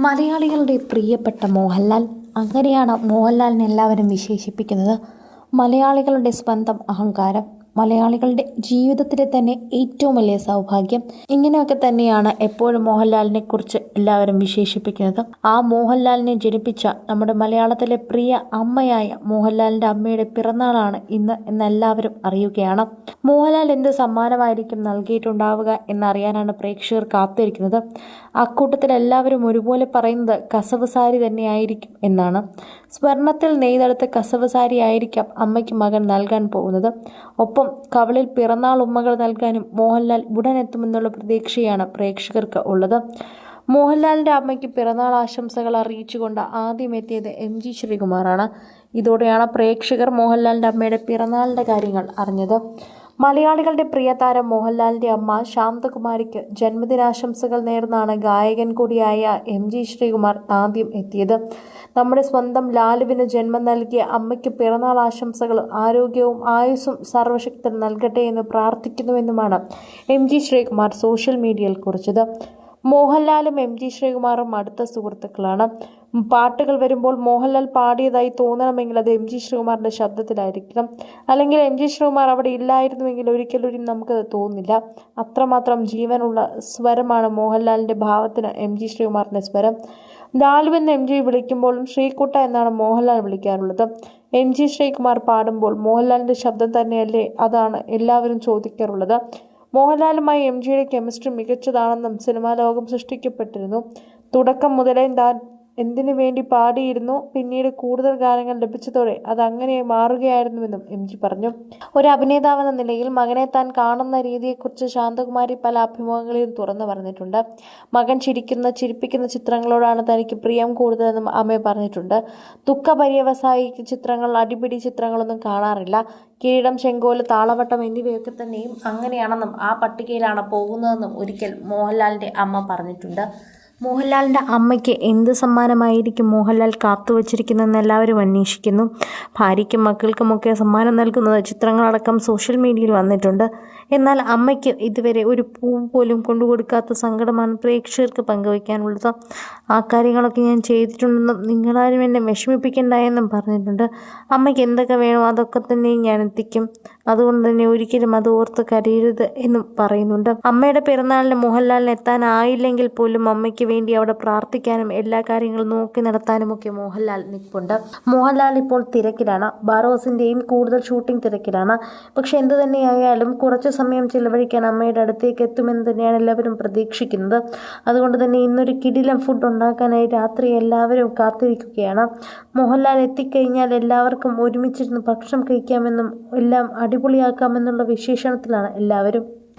മലയാളികളുടെ പ്രിയപ്പെട്ട മോഹൻലാൽ. അങ്ങനെയാണ് മോഹൻലാലിനെ എല്ലാവരും വിശേഷിപ്പിക്കുന്നത്. മലയാളികളുടെ സ്വന്തം അഹങ്കാരം. മലയാളികളുടെ ജീവിതത്തിലെ തന്നെ ഏറ്റവും വലിയ സൗഭാഗ്യം. ഇങ്ങനെയൊക്കെ തന്നെയാണ് എപ്പോഴും മോഹൻലാലിനെ കുറിച്ച് എല്ലാവരും വിശേഷിപ്പിക്കുന്നത്. ആ മോഹൻലാലിനെ ജനിപ്പിച്ച നമ്മുടെ മലയാളത്തിലെ പ്രിയ അമ്മയായ മോഹൻലാലിന്റെ അമ്മയുടെ പിറന്നാളാണ് ഇന്ന് എന്ന് എല്ലാവരും അറിയുകയാണ്. മോഹൻലാൽ എന്ത് സമ്മാനമായിരിക്കും നൽകിയിട്ടുണ്ടാവുക എന്നറിയാനാണ് പ്രേക്ഷകർ കാത്തിരിക്കുന്നത്. അക്കൂട്ടത്തിൽ എല്ലാവരും ഒരുപോലെ പറയുന്നത് കസവ് സാരി തന്നെയായിരിക്കും എന്നാണ്. സ്വർണത്തിൽ നെയ്തെടുത്ത കസവ് സാരി ആയിരിക്കാം അമ്മയ്ക്ക് മകൻ നൽകാൻ പോകുന്നത്. ഒപ്പം കവളിൽ പിറന്നാൾ ഉമ്മകൾ നൽകാനും മോഹൻലാൽ ഉടൻ എത്തുമെന്നുള്ള പ്രതീക്ഷയാണ് പ്രേക്ഷകർക്ക് ഉള്ളത്. മോഹൻലാലിന്റെ അമ്മയ്ക്ക് പിറന്നാൾ ആശംസകൾ അറിയിച്ചുകൊണ്ട് ആദ്യം എത്തിയത് എം ജി ശ്രീകുമാറാണ്. ഇതോടെയാണ് പ്രേക്ഷകർ മോഹൻലാലിന്റെ അമ്മയുടെ പിറന്നാളിന്റെ കാര്യങ്ങൾ അറിഞ്ഞത്. മലയാളികളുടെ പ്രിയതാരം മോഹൻലാലിന്റെ അമ്മ ശാന്തകുമാരിക്ക് ജന്മദിനാശംസകൾ നേർന്നാണ് ഗായകൻ കൂടിയായ എം ജി ശ്രീകുമാർ ആദ്യം എത്തിയത്. നമ്മുടെ സ്വന്തം ലാലുവിന് ജന്മം നൽകിയ അമ്മയ്ക്ക് പിറന്നാൾ ആശംസകളും ആരോഗ്യവും ആയുസ്സും സർവശക്തൻ നൽകട്ടെ എന്ന് പ്രാർത്ഥിക്കുന്നുവെന്നുമാണ് എം ജി ശ്രീകുമാർ സോഷ്യൽ മീഡിയയിൽ കുറിച്ചത്. മോഹൻലാലും എം ജി ശ്രീകുമാറും അടുത്ത സുഹൃത്തുക്കളാണ്. പാട്ടുകൾ വരുമ്പോൾ മോഹൻലാൽ പാടിയതായി തോന്നണമെങ്കിൽ അത് എം ജി ശ്രീകുമാറിന്റെ ശബ്ദത്തിലായിരിക്കണം. അല്ലെങ്കിൽ എം ജി ശ്രീകുമാർ അവിടെ ഇല്ലായിരുന്നുവെങ്കിൽ ഒരിക്കലും നമുക്കത് തോന്നില്ല. അത്രമാത്രം ജീവനുള്ള സ്വരമാണ് മോഹൻലാലിന്റെ ഭാവത്തിന് എം ജി ശ്രീകുമാറിന്റെ സ്വരം. ലാലു എന്ന് എം ജി വിളിക്കുമ്പോഴും ശ്രീക്കുട്ട എന്നാണ് മോഹൻലാൽ വിളിക്കാറുള്ളത്. എം ജി ശ്രീകുമാർ പാടുമ്പോൾ മോഹൻലാലിന്റെ ശബ്ദം തന്നെയല്ലേ അതാണ് എല്ലാവരും ചോദിക്കാറുള്ളത്. മോഹൻലാലുമായി എം ജിയുടെ കെമിസ്ട്രി മികച്ചതാണെന്നും സിനിമാ ലോകം സൃഷ്ടിക്കപ്പെട്ടിരുന്നു. തുടക്കം മുതലേ താൻ എന്തിനു വേണ്ടി പാടിയിരുന്നു? പിന്നീട് കൂടുതൽ ഗാനങ്ങൾ ലഭിച്ചതോടെ അത് അങ്ങനെ മാറുകയായിരുന്നുവെന്നും എം ജി പറഞ്ഞു. ഒരു അഭിനേതാവെന്ന നിലയിൽ മകനെ താൻ കാണുന്ന രീതിയെക്കുറിച്ച് ശാന്തകുമാരി പല അഭിമുഖങ്ങളിലും തുറന്നു പറഞ്ഞിട്ടുണ്ട്. മകൻ ചിരിക്കുന്ന ചിരിപ്പിക്കുന്ന ചിത്രങ്ങളോടാണ് തനിക്ക് പ്രിയം കൂടുതലെന്നും അമ്മ പറഞ്ഞിട്ടുണ്ട്. ദുഃഖ പര്യവസായി ചിത്രങ്ങൾ അടിപിടി ചിത്രങ്ങളൊന്നും കാണാറില്ല. കിരീടം ചെങ്കോൽ താളവട്ടം എന്നിവയൊക്കെ തന്നെയും അങ്ങനെയാണെന്നും ആ പട്ടികയിലാണ് പോകുന്നതെന്നും ഒരിക്കൽ മോഹൻലാലിന്റെ അമ്മ പറഞ്ഞിട്ടുണ്ട്. മോഹൻലാലിന്റെ അമ്മയ്ക്ക് എന്ത് സമ്മാനമായിരിക്കും മോഹൻലാൽ കാത്തുവച്ചിരിക്കുന്നതെന്ന് എല്ലാവരും അന്വേഷിക്കുന്നു. ഭാര്യയ്ക്കും മക്കൾക്കുമൊക്കെ സമ്മാനം നൽകുന്നത് ചിത്രങ്ങളടക്കം സോഷ്യൽ മീഡിയയിൽ വന്നിട്ടുണ്ട്. എന്നാൽ അമ്മയ്ക്ക് ഇതുവരെ ഒരു പൂ പോലും കൊണ്ടുകൊടുക്കാത്ത സങ്കടമാണ് പ്രേക്ഷകർക്ക് പങ്കുവയ്ക്കാനുള്ളത്. ആ കാര്യങ്ങളൊക്കെ ഞാൻ ചെയ്തിട്ടുണ്ടെന്നും നിങ്ങളാരും എന്നെ വിഷമിപ്പിക്കണ്ട എന്നും പറഞ്ഞിട്ടുണ്ട്. അമ്മയ്ക്ക് എന്തൊക്കെ വേണോ അതൊക്കെ തന്നെ ഞാൻ എത്തിക്കും. അതുകൊണ്ട് തന്നെ ഒരിക്കലും അത് ഓർത്ത് കരയരുത് എന്നും പറയുന്നുണ്ട്. അമ്മയുടെ പിറന്നാളിന് മോഹൻലാലിന് എത്താനായില്ലെങ്കിൽ പോലും അമ്മയ്ക്ക് വേണ്ടി അവിടെ പ്രാർത്ഥിക്കാനും എല്ലാ കാര്യങ്ങളും നോക്കി നടത്താനും നടത്താനുമൊക്കെ മോഹൻലാൽ നിൽപ്പുണ്ട്. മോഹൻലാൽ ഇപ്പോൾ തിരക്കിലാണ്. ബാറോസിന്റെയും കൂടുതൽ ഷൂട്ടിംഗ് തിരക്കിലാണ്. പക്ഷെ എന്ത് തന്നെയായാലും കുറച്ച് സമയം ചിലവഴിക്കാൻ അമ്മയുടെ അടുത്തേക്ക് എത്തുമെന്ന് തന്നെയാണ് എല്ലാവരും പ്രതീക്ഷിക്കുന്നത്. അതുകൊണ്ട് തന്നെ ഇന്നൊരു കിടിലം ഫുഡ് ഉണ്ടാക്കാനായി രാത്രി എല്ലാവരും കാത്തിരിക്കുകയാണ്. മോഹൻലാൽ എത്തിക്കഴിഞ്ഞാൽ എല്ലാവർക്കും ഒരുമിച്ചിരുന്ന് ഭക്ഷണം കഴിക്കാമെന്നും എല്ലാം അടിപൊളിയാക്കാമെന്നുള്ള വിശേഷണത്തിലാണ് എല്ലാവരും.